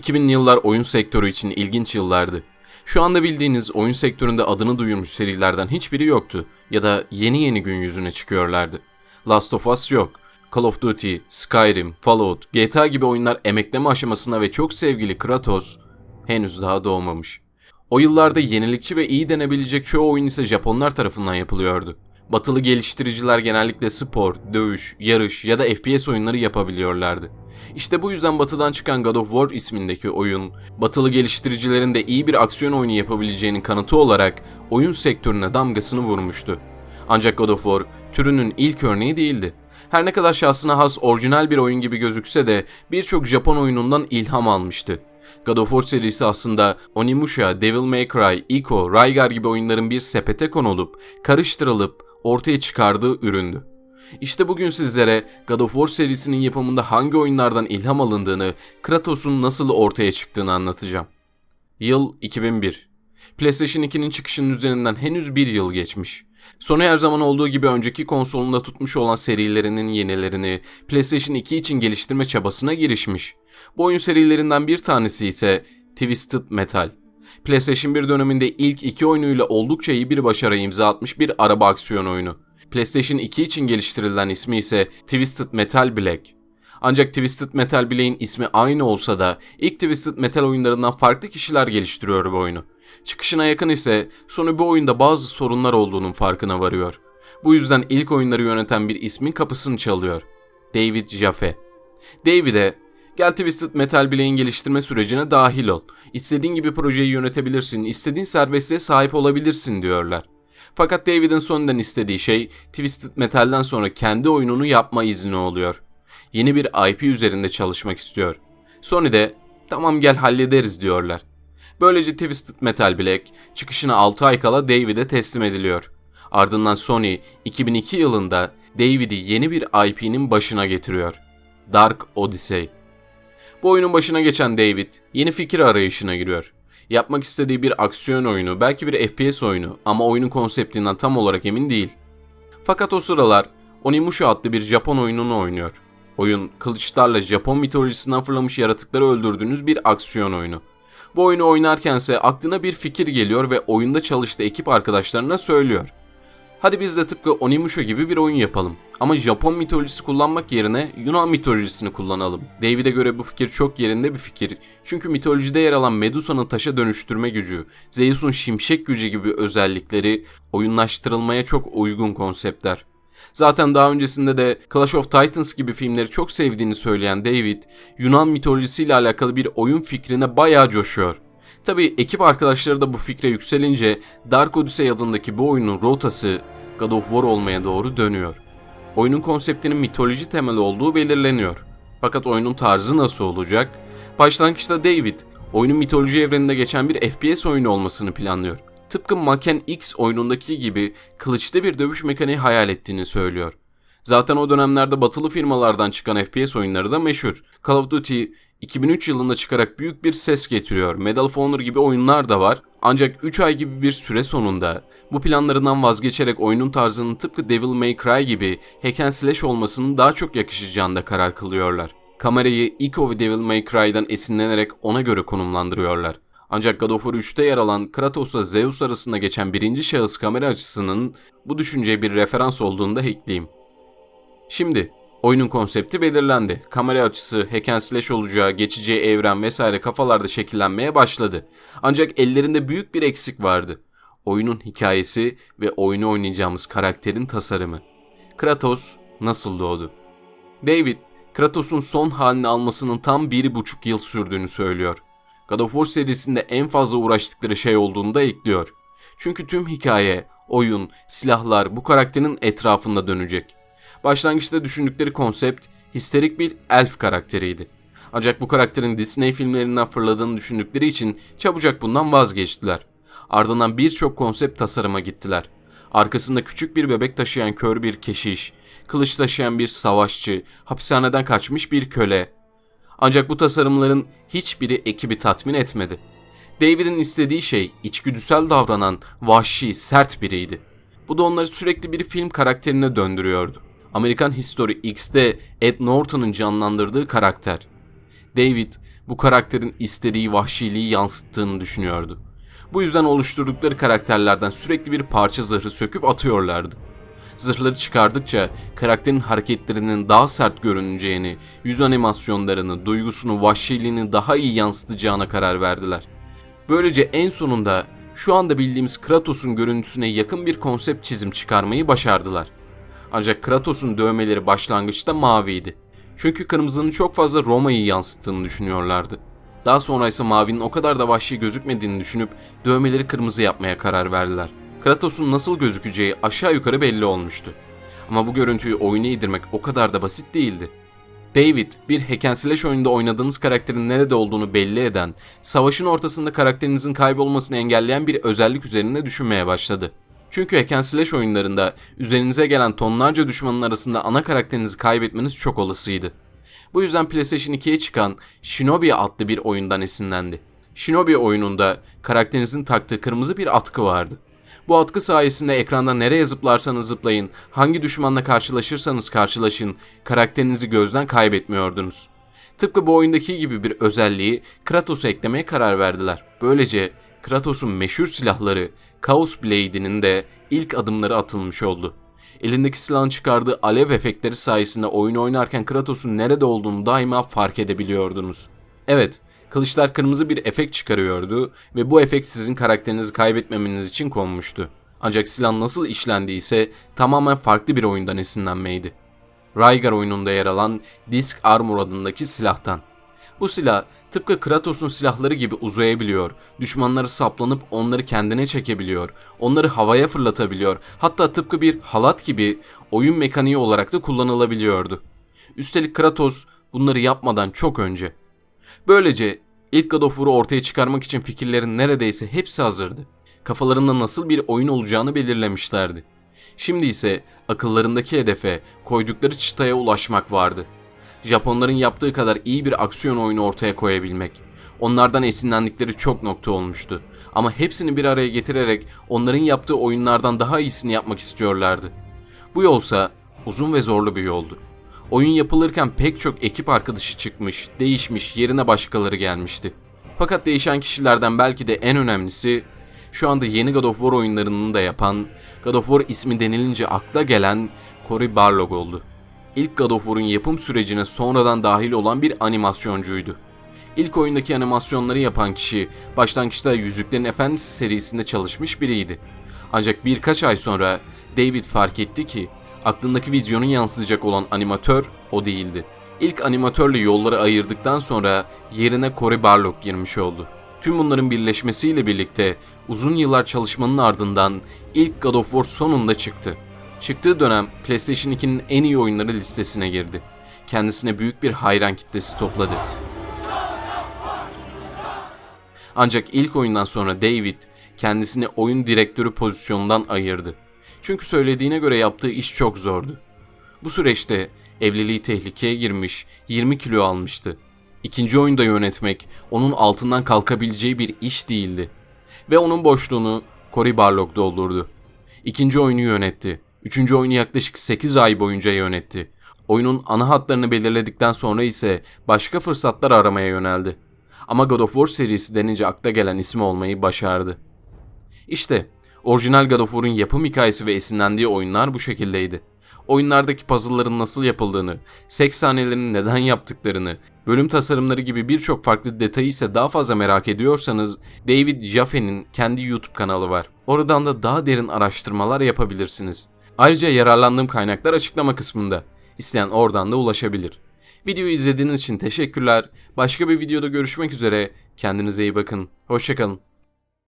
2000'li yıllar oyun sektörü için ilginç yıllardı. Şu anda bildiğiniz oyun sektöründe adını duyurmuş serilerden hiçbiri yoktu ya da yeni yeni gün yüzüne çıkıyorlardı. Last of Us yok. Call of Duty, Skyrim, Fallout, GTA gibi oyunlar emekleme aşamasına ve çok sevgili Kratos henüz daha doğmamış. O yıllarda yenilikçi ve iyi denebilecek çoğu oyun ise Japonlar tarafından yapılıyordu. Batılı geliştiriciler genellikle spor, dövüş, yarış ya da FPS oyunları yapabiliyorlardı. İşte bu yüzden batıdan çıkan God of War ismindeki oyun, batılı geliştiricilerin de iyi bir aksiyon oyunu yapabileceğinin kanıtı olarak oyun sektörüne damgasını vurmuştu. Ancak God of War türünün ilk örneği değildi. Her ne kadar şahsına has orijinal bir oyun gibi gözükse de birçok Japon oyunundan ilham almıştı. God of War serisi aslında Onimusha, Devil May Cry, Ico, Rygar gibi oyunların bir sepete konulup, karıştırılıp ortaya çıkardığı üründü. İşte bugün sizlere God of War serisinin yapımında hangi oyunlardan ilham alındığını, Kratos'un nasıl ortaya çıktığını anlatacağım. Yıl 2001. PlayStation 2'nin çıkışının üzerinden henüz bir yıl geçmiş. Sony her zaman olduğu gibi önceki konsolunda tutmuş olan serilerinin yenilerini PlayStation 2 için geliştirme çabasına girişmiş. Bu oyun serilerinden bir tanesi ise Twisted Metal. PlayStation 1 döneminde ilk iki oyunuyla oldukça iyi bir başarı imza atmış bir araba aksiyon oyunu. PlayStation 2 için geliştirilen ismi ise Twisted Metal Black. Ancak Twisted Metal Black'in ismi aynı olsa da ilk Twisted Metal oyunlarından farklı kişiler geliştiriyor bu oyunu. Çıkışına yakın ise Sony bu oyunda bazı sorunlar olduğunun farkına varıyor. Bu yüzden ilk oyunları yöneten bir ismin kapısını çalıyor. David Jaffe. David'e Gel Twisted Metal Black'in geliştirme sürecine dahil ol. İstediğin gibi projeyi yönetebilirsin, istediğin serbestliğe sahip olabilirsin diyorlar. Fakat David'in sonundan istediği şey Twisted Metal'den sonra kendi oyununu yapma izni oluyor. Yeni bir IP üzerinde çalışmak istiyor. Sony de tamam gel hallederiz diyorlar. Böylece Twisted Metal Black çıkışına 6 ay kala David'e teslim ediliyor. Ardından Sony 2002 yılında David'i yeni bir IP'nin başına getiriyor. Dark Odyssey. Bu oyunun başına geçen David yeni fikir arayışına giriyor. Yapmak istediği bir aksiyon oyunu, belki bir FPS oyunu ama oyunun konseptinden tam olarak emin değil. Fakat o sıralar Onimusha adlı bir Japon oyununu oynuyor. Oyun kılıçlarla Japon mitolojisinden fırlamış yaratıkları öldürdüğünüz bir aksiyon oyunu. Bu oyunu oynarkense aklına bir fikir geliyor ve oyunda çalıştığı ekip arkadaşlarına söylüyor. Hadi biz de tıpkı Onimusha gibi bir oyun yapalım. Ama Japon mitolojisi kullanmak yerine Yunan mitolojisini kullanalım. David'e göre bu fikir çok yerinde bir fikir. Çünkü mitolojide yer alan Medusa'nın taşa dönüştürme gücü, Zeus'un şimşek gücü gibi özellikleri oyunlaştırılmaya çok uygun konseptler. Zaten daha öncesinde de Clash of Titans gibi filmleri çok sevdiğini söyleyen David, Yunan mitolojisiyle alakalı bir oyun fikrine bayağı coşuyor. Tabi ekip arkadaşları da bu fikre yükselince Dark Odyssey adındaki bu oyunun rotası God of War olmaya doğru dönüyor. Oyunun konseptinin mitoloji temeli olduğu belirleniyor. Fakat oyunun tarzı nasıl olacak? Başlangıçta David, oyunun mitoloji evreninde geçen bir FPS oyunu olmasını planlıyor. Tıpkı Maken X oyunundaki gibi kılıçlı bir dövüş mekaniği hayal ettiğini söylüyor. Zaten o dönemlerde batılı firmalardan çıkan FPS oyunları da meşhur. Call of Duty 2003 yılında çıkarak büyük bir ses getiriyor. Medal of Honor gibi oyunlar da var. Ancak 3 ay gibi bir süre sonunda bu planlarından vazgeçerek oyunun tarzının tıpkı Devil May Cry gibi hack and slash olmasının daha çok yakışacağında karar kılıyorlar. Kamerayı Ico ve Devil May Cry'dan esinlenerek ona göre konumlandırıyorlar. Ancak God of War 3'te yer alan Kratos'la Zeus arasında geçen birinci şahıs kamera açısının bu düşünceye bir referans olduğunu da ekleyeyim. Şimdi oyunun konsepti belirlendi. Kamera açısı, hack slash olacağı, geçeceği evren vesaire kafalarda şekillenmeye başladı. Ancak ellerinde büyük bir eksik vardı. Oyunun hikayesi ve oyunu oynayacağımız karakterin tasarımı. Kratos nasıl doğdu? David, Kratos'un son halini almasının tam bir buçuk yıl sürdüğünü söylüyor. God of War serisinde en fazla uğraştıkları şey olduğunu da ekliyor. Çünkü tüm hikaye, oyun, silahlar bu karakterin etrafında dönecek. Başlangıçta düşündükleri konsept histerik bir elf karakteriydi. Ancak bu karakterin Disney filmlerinden fırladığını düşündükleri için çabucak bundan vazgeçtiler. Ardından birçok konsept tasarıma gittiler. Arkasında küçük bir bebek taşıyan kör bir keşiş, kılıç taşıyan bir savaşçı, hapishaneden kaçmış bir köle. Ancak bu tasarımların hiçbiri ekibi tatmin etmedi. David'in istediği şey içgüdüsel davranan, vahşi, sert biriydi. Bu da onları sürekli bir film karakterine döndürüyordu. Amerikan History X'te Ed Norton'un canlandırdığı karakter. David bu karakterin istediği vahşiliği yansıttığını düşünüyordu. Bu yüzden oluşturdukları karakterlerden sürekli bir parça zırhı söküp atıyorlardı. Zırhları çıkardıkça karakterin hareketlerinin daha sert görüneceğini, yüz animasyonlarını, duygusunu, vahşiliğini daha iyi yansıtacağına karar verdiler. Böylece en sonunda şu anda bildiğimiz Kratos'un görüntüsüne yakın bir konsept çizim çıkarmayı başardılar. Ancak Kratos'un dövmeleri başlangıçta maviydi. Çünkü kırmızının çok fazla Roma'yı yansıttığını düşünüyorlardı. Daha sonra ise mavinin o kadar da vahşi gözükmediğini düşünüp dövmeleri kırmızı yapmaya karar verdiler. Kratos'un nasıl gözükeceği aşağı yukarı belli olmuştu. Ama bu görüntüyü oyuna yedirmek o kadar da basit değildi. David, bir hack and slash oyununda oynadığınız karakterin nerede olduğunu belli eden, savaşın ortasında karakterinizin kaybolmasını engelleyen bir özellik üzerinde düşünmeye başladı. Çünkü hack and slash oyunlarında üzerinize gelen tonlarca düşmanın arasında ana karakterinizi kaybetmeniz çok olasıydı. Bu yüzden PlayStation 2'ye çıkan Shinobi adlı bir oyundan esinlendi. Shinobi oyununda karakterinizin taktığı kırmızı bir atkı vardı. Bu atkı sayesinde ekranda nereye zıplarsanız zıplayın, hangi düşmanla karşılaşırsanız karşılaşın, karakterinizi gözden kaybetmiyordunuz. Tıpkı bu oyundaki gibi bir özelliği Kratos'a eklemeye karar verdiler. Böylece Kratos'un meşhur silahları Chaos Blade'inin de ilk adımları atılmış oldu. Elindeki silahın çıkardığı alev efektleri sayesinde oyun oynarken Kratos'un nerede olduğunu daima fark edebiliyordunuz. Evet, kılıçlar kırmızı bir efekt çıkarıyordu ve bu efekt sizin karakterinizi kaybetmemeniz için konmuştu. Ancak silah nasıl işlendiyse tamamen farklı bir oyundan esinlenmeydi. Rygar oyununda yer alan Disc Armor adındaki silahtan. Bu silah tıpkı Kratos'un silahları gibi uzayabiliyor, düşmanları saplanıp onları kendine çekebiliyor, onları havaya fırlatabiliyor, hatta tıpkı bir halat gibi oyun mekaniği olarak da kullanılabiliyordu. Üstelik Kratos bunları yapmadan çok önce. Böylece ilk God of War'u ortaya çıkarmak için fikirlerin neredeyse hepsi hazırdı. Kafalarında nasıl bir oyun olacağını belirlemişlerdi. Şimdi ise akıllarındaki hedefe, koydukları çıtaya ulaşmak vardı. Japonların yaptığı kadar iyi bir aksiyon oyunu ortaya koyabilmek. Onlardan esinlendikleri çok nokta olmuştu. Ama hepsini bir araya getirerek onların yaptığı oyunlardan daha iyisini yapmak istiyorlardı. Bu yolsa uzun ve zorlu bir yoldu. Oyun yapılırken pek çok ekip arkadaşı çıkmış, değişmiş, yerine başkaları gelmişti. Fakat değişen kişilerden belki de en önemlisi şu anda yeni God of War oyunlarını da yapan, God of War ismi denilince akla gelen Cory Barlog oldu. İlk God of War'un yapım sürecine sonradan dahil olan bir animasyoncuydu. İlk oyundaki animasyonları yapan kişi başlangıçta Yüzüklerin Efendisi serisinde çalışmış biriydi. Ancak birkaç ay sonra David fark etti ki aklındaki vizyonu yansıtacak olan animatör o değildi. İlk animatörle yolları ayırdıktan sonra yerine Cory Barlog girmiş oldu. Tüm bunların birleşmesiyle birlikte uzun yıllar çalışmanın ardından ilk God of War sonunda çıktı. Çıktığı dönem PlayStation 2'nin en iyi oyunları listesine girdi. Kendisine büyük bir hayran kitlesi topladı. Ancak ilk oyundan sonra David kendisini oyun direktörü pozisyonundan ayırdı. Çünkü söylediğine göre yaptığı iş çok zordu. Bu süreçte evliliği tehlikeye girmiş, 20 kilo almıştı. İkinci oyunda yönetmek onun altından kalkabileceği bir iş değildi. Ve onun boşluğunu Cory Barlog doldurdu. İkinci oyunu yönetti. Üçüncü oyunu yaklaşık 8 ay boyunca yönetti. Oyunun ana hatlarını belirledikten sonra ise başka fırsatlar aramaya yöneldi. Ama God of War serisi denince akla gelen ismi olmayı başardı. İşte orijinal God of War'un yapım hikayesi ve esinlendiği oyunlar bu şekildeydi. Oyunlardaki puzzle'ların nasıl yapıldığını, seks sahnelerinin neden yaptıklarını, bölüm tasarımları gibi birçok farklı detayı ise daha fazla merak ediyorsanız David Jaffe'nin kendi YouTube kanalı var. Oradan da daha derin araştırmalar yapabilirsiniz. Ayrıca yararlandığım kaynaklar açıklama kısmında. İsteyen oradan da ulaşabilir. Videoyu izlediğiniz için teşekkürler. Başka bir videoda görüşmek üzere. Kendinize iyi bakın. Hoşçakalın.